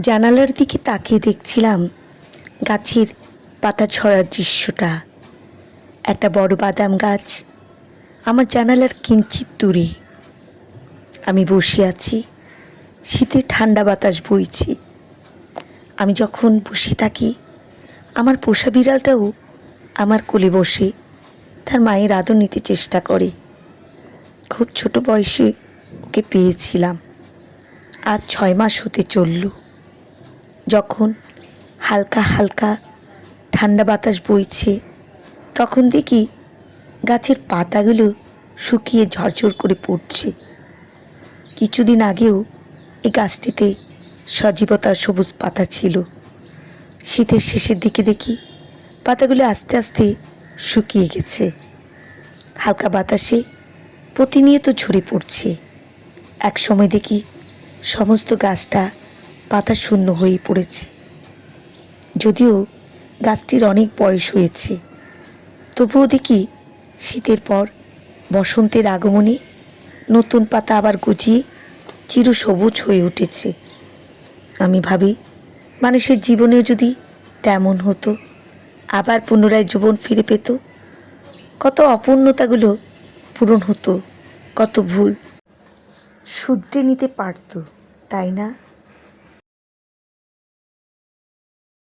জানালার দিকে তাকিয়ে দেখছিলাম গাছের পাতা ছড়ার দৃশ্যটা। একটা বড় বাদাম গাছ, আমার জানালার কিঞ্চিত দূরে। আমি বসে আছি শীতে ঠান্ডা বাতাস বইছে। আমি যখন বসে থাকি, আমার পোষা বিড়ালটাও আমার কোলে বসে, তার মায়ের আদর নিতে চেষ্টা করে। খুব ছোট বয়সে ওকে পেয়েছিলাম। আজ ছয় মাস হতে চলল। যখন হালকা হালকা ঠান্ডা বাতাস বইছে, তখন দেখি গাছের পাতাগুলো শুকিয়ে ঝরঝর করে পড়ছে। কিছুদিন আগেও এই গাছটিতে সজীবতার সবুজ পাতা ছিল। শীতের শেষের দিকে দেখি পাতাগুলো আস্তে আস্তে শুকিয়ে গেছে। হালকা বাতাসে প্রতিনিয়ত ঝরে পড়ছে। এক সময় দেখি সমস্ত গাছটা পাতা শূন্য হয়ে পড়েছে। যদিও গাছটির অনেক বয়স হয়েছে। তবুও দেখি শীতের পর বসন্তের আগমনে নতুন পাতা আবার গজিয়ে চিরসবুজ হয়ে উঠেছে। আমি ভাবি, মানুষের জীবনেও যদি তেমন হতো, আবার পুনরায় জীবন ফিরে পেত, কত অপূর্ণতাগুলো পূরণ হতো, কত ভুল শুধরে নিতে পারতো, তাই না?